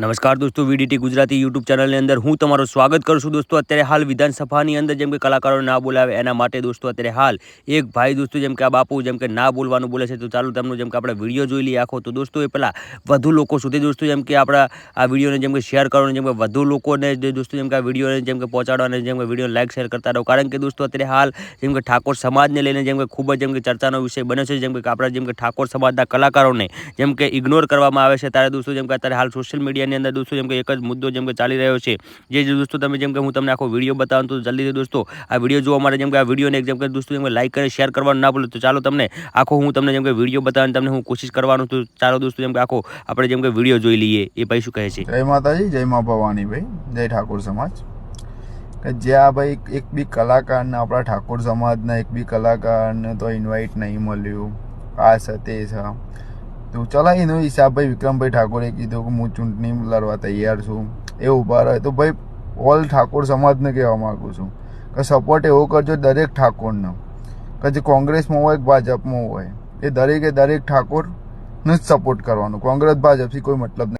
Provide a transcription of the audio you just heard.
નમસ્કાર દોસ્તો VDT Gujarati YouTube ચેનલની અંદર હું તમારું સ્વાગત કરું છું દોસ્તો અત્યારે હાલ વિધાનસભાની અંદર જેમ કે કલાકારો ના બોલાવે એના માટે દોસ્તો અત્યારે હાલ એક ભાઈ દોસ્તો જેમ કે આ બાપુ જેમ કે ના બોલવાનું બોલે છે તો ચાલો તેમનું જેમ કે આપણે વીડિયો જોઈ લઈએ આખો તો દોસ્તો એ પહેલાં વધુ લોકો સુધી દોસ્તો જેમ કે આપણા આ વિડીયોને જેમ કે શેર કરવાનું જેમ કે વધુ લોકોને દોસ્તો જેમ કે આ વિડીયોને જેમ કે પહોંચાડવાને જેમ કે વીડિયો લાઈક શેર કરતા રહો કારણ કે દોસ્તો અત્યારે હાલ જેમ કે ઠાકોર સમાજને લઈને જેમ કે ખૂબ જ જેમ કે ચર્ચાનો વિષય બન્યો છે જેમ કે આપણા જેમ કે ઠાકોર સમાજના કલાકારોને જેમ કે ઇગ્નોર કરવામાં આવે છે ત્યારે દોસ્તો જેમ કે અત્યારે હાલ સોશિયલ મીડિયાની અંદર દોસ્તો, જેમ કે એક જ મુદ્દો જેમ કે ચાલી રહ્યો છે. જે દોસ્તો તમે જેમ કે હું તમને આખો વીડિયો બતાવું તો જલ્દીથી દોસ્તો, આ વીડિયો જોવા માટે જેમ કે આ વિડીયોને જેમ કે દોસ્તો જેમ કે લાઇક કરી શેર કરવાનું ના ભૂલો, તો ચાલો તમને આખો હું તમને જેમ કે વીડિયો બતાવવાની તમને હું કોશિશ કરવાનું છું. ચાલો દોસ્તો, જેમ કે આખો આપણે જેમ કે વીડિયો જોઈ લઈએ, એ ભાઈ શું કહે છે? જય માતાજી, જય મા ભવાની ભાઈ, જય ઠાકોર સમાજ. કે જ્યાં ભાઈ એક બી કલાકારને આપણા ઠાકોર સમાજના એક બી કલાકારને તો ઇન્વાઇટ નહીં મળ્યું. આ છે, તે છે. તો ચલા એનો હિસાબ ભાઈ વિક્રમભાઈ ઠાકોરે કીધું કે હું ચૂંટણી લડવા તૈયાર છું. એ ઊભા રહે. તો ભાઈ ઓલ ઠાકોર સમાજને કહેવા માગું છું કે સપોર્ટ એવો કરજો દરેક ઠાકોરનો. કે જે કોંગ્રેસમાં હોય કે ભાજપમાં હોય, એ દરેકે દરેક ઠાકોરને જ સપોર્ટ કરવાનો. કોંગ્રેસ, ભાજપથી કોઈ મતલબ નહીં